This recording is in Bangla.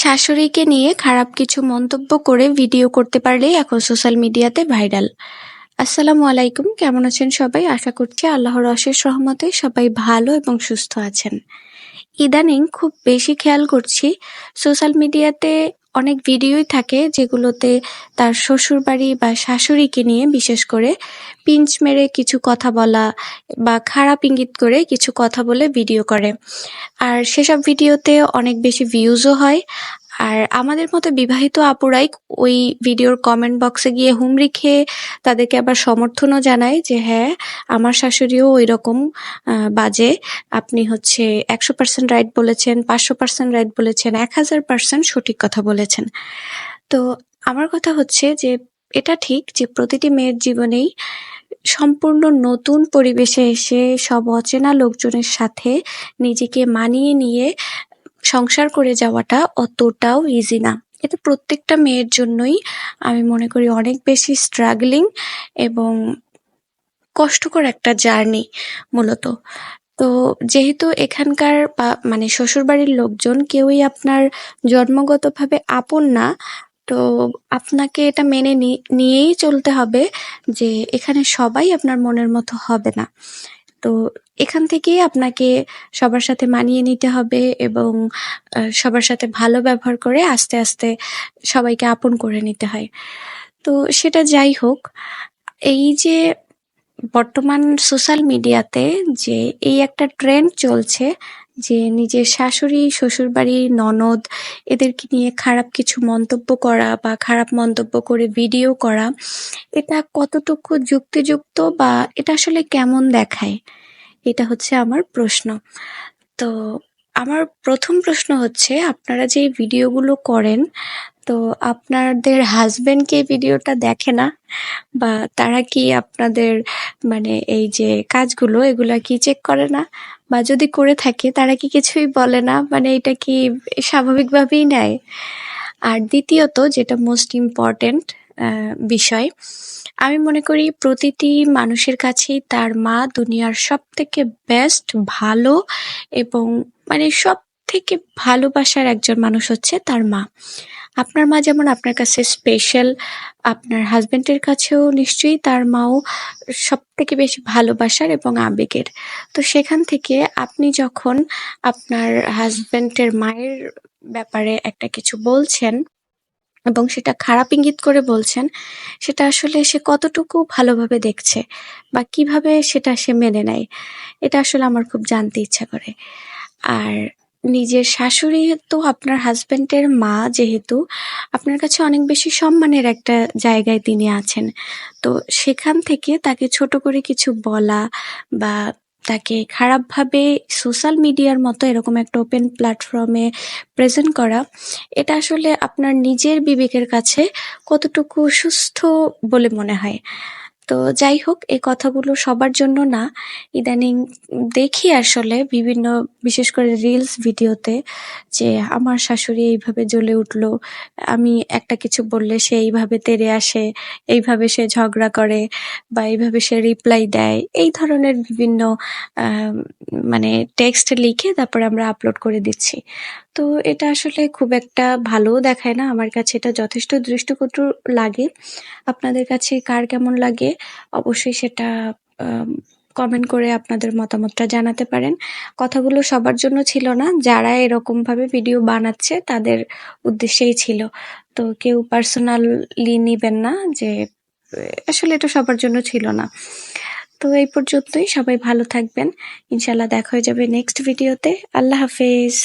শাশুড়িকে নিয়ে খারাপ কিছু মন্তব্য করে ভিডিও করতে পারলেই এখন সোশ্যাল মিডিয়াতে ভাইরাল। আসসালামু আলাইকুম, কেমন আছেন সবাই? আশা করছি আল্লাহর অশেষ রহমতে সবাই ভালো এবং সুস্থ আছেন। ইদানিং খুব বেশি খেয়াল করছি, সোশ্যাল মিডিয়াতে অনেক ভিডিওই থাকে যেগুলোতে তার শ্বশুরবাড়ি বা শাশুড়িকে নিয়ে বিশেষ করে পিঞ্চ মেরে কিছু কথা বলা বা খারাপ ইঙ্গিত করে কিছু কথা বলে ভিডিও করে। আর সেসব ভিডিওতে অনেক বেশি ভিউজও হয়। আর আমাদের মতো বিবাহিত আপুরাই ওই ভিডিওর কমেন্ট বক্সে গিয়ে হুমড়ি খেয়ে তাদেরকে আবার সমর্থনও জানায় যে হ্যাঁ আমার শাশুড়িও ওই রকম বাজে। আপনি হচ্ছে একশো পার্সেন্ট রাইট বলেছেন, পাঁচশো পার্সেন্ট রাইট বলেছেন, এক হাজার পার্সেন্ট সঠিক কথা বলেছেন। তো আমার কথা হচ্ছে যে, এটা ঠিক যে, প্রতিটি মেয়ের জীবনেই সম্পূর্ণ নতুন পরিবেশে এসে সব অচেনা লোকজনের সাথে নিজেকে মানিয়ে নিয়ে সংসার করে যাওয়াটা অতটাও ইজি না। এটা প্রত্যেকটা মেয়ের জন্যই আমি মনে করি অনেক বেশি স্ট্রাগলিং এবং কষ্টকর একটা জার্নি মূলত। তো যেহেতু এখানকার মানে শ্বশুরবাড়ির লোকজন কেউই আপনার জন্মগতভাবে আপন না, তো আপনাকে এটা মেনে নিয়েই চলতে হবে যে এখানে সবাই আপনার মনের মতো হবে না। তো এখান থেকেই আপনাকে সবার সাথে মানিয়ে নিতে হবে এবং সবার সাথে ভালো ব্যবহার করে আস্তে আস্তে সবাইকে আপন করে নিতে হয়। তো সেটা যাই হোক, এই যে বর্তমান সোশ্যাল মিডিয়াতে যে এই একটা ট্রেন্ড চলছে যে নিজের শাশুড়ি, শ্বশুরবাড়ি, ননদ এদেরকে নিয়ে খারাপ কিছু মন্তব্য করা বা খারাপ মন্তব্য করে ভিডিও করা, এটা কতটুকু যুক্তিযুক্ত বা এটা আসলে কেমন দেখায়? এটা হচ্ছে আমার প্রশ্ন। তো আমার প্রথম প্রশ্ন হচ্ছে, আপনারা যে ভিডিওগুলো করেন, তো আপনাদের হাজবেন্ড কি ভিডিওটা দেখে না? বা তারা কি আপনাদের মানে এই যে কাজগুলো, এগুলা কি চেক করে না? বা যদি করে থাকে, তারা কি কিছুই বলে না? মানে এটা কি স্বাভাবিকভাবেই নেয়? আর দ্বিতীয়ত, যেটা মোস্ট ইম্পর্টেন্ট বিষয়। আমি মনে করি প্রতিটি মানুষের কাছেই তার মা দুনিয়ার সব থেকে বেস্ট ভালো এবং মানে সব থেকে ভালোবাসার একজন মানুষ হচ্ছে তার মা। আপনার মা যেমন আপনার কাছে স্পেশাল আপনার হাজবেন্ডের কাছেও নিশ্চয়ই তার মাও সব থেকে বেশি ভালোবাসার এবং আবেগের। তো সেখান থেকে আপনি যখন আপনার হাজব্যান্ডের মায়ের ব্যাপারে একটা কিছু বলছেন এবং সেটা খারাপ ইঙ্গিত করে বলছেন, সেটা আসলে সে কতটুকু ভালোভাবে দেখছে বা কীভাবে সেটা সে মেনে নেয়, এটা আসলে আমার খুব জানতে ইচ্ছা করে। আর নিজের শাশুড়ি তো আপনার হাজব্যান্ডের মা যেহেতু, আপনার কাছে অনেক বেশি সম্মানের একটা জায়গায় তিনি আছেন। তো সেখান থেকে তাকে ছোট করে কিছু বলা বা তাকে খারাপভাবে সোশ্যাল মিডিয়ার মতো এরকম একটা ওপেন প্ল্যাটফর্মে প্রেজেন্ট করা, এটা আসলে আপনার নিজের বিবেকের কাছে কতটুকু সুস্থ বলে মনে হয়? তো যাই হোক এই কথাগুলো সবার জন্য না। ইদানিং দেখি আসলে বিভিন্ন, বিশেষ করে রিলস ভিডিওতে যে আমার শাশুড়ি এইভাবে জ্বলে উঠল, আমি একটা কিছু বললে সে এইভাবে তেড়ে আসে, এইভাবে সে ঝগড়া করে বা এইভাবে সে রিপ্লাই দেয়, এই ধরনের বিভিন্ন মানে টেক্সট লিখে তারপরে আমরা আপলোড করে দিচ্ছি। তো এটা আসলে খুব একটা ভালোও দেখায় না। আমার কাছে এটা যথেষ্ট দৃষ্টিকটু লাগে। আপনাদের কাছে কার কেমন লাগে? অবশ্যই সেটা কমেন্ট করে আপনাদের মতামতটা জানাতে পারেন। কথাগুলো সবার জন্য ছিল না। যারা এরকম ভাবে ভিডিও বানাচ্ছে, তাদের উদ্দেশ্যেই ছিল। তো কেউ পার্সোনালি নিবেন না যে, আসলে এটা সবার জন্য ছিল না। তো এই পর্যন্তই। সবাই ভালো থাকবেন। ইনশাল্লাহ দেখা হয়ে যাবে নেক্সট ভিডিওতে আল্লাহ হাফেজ।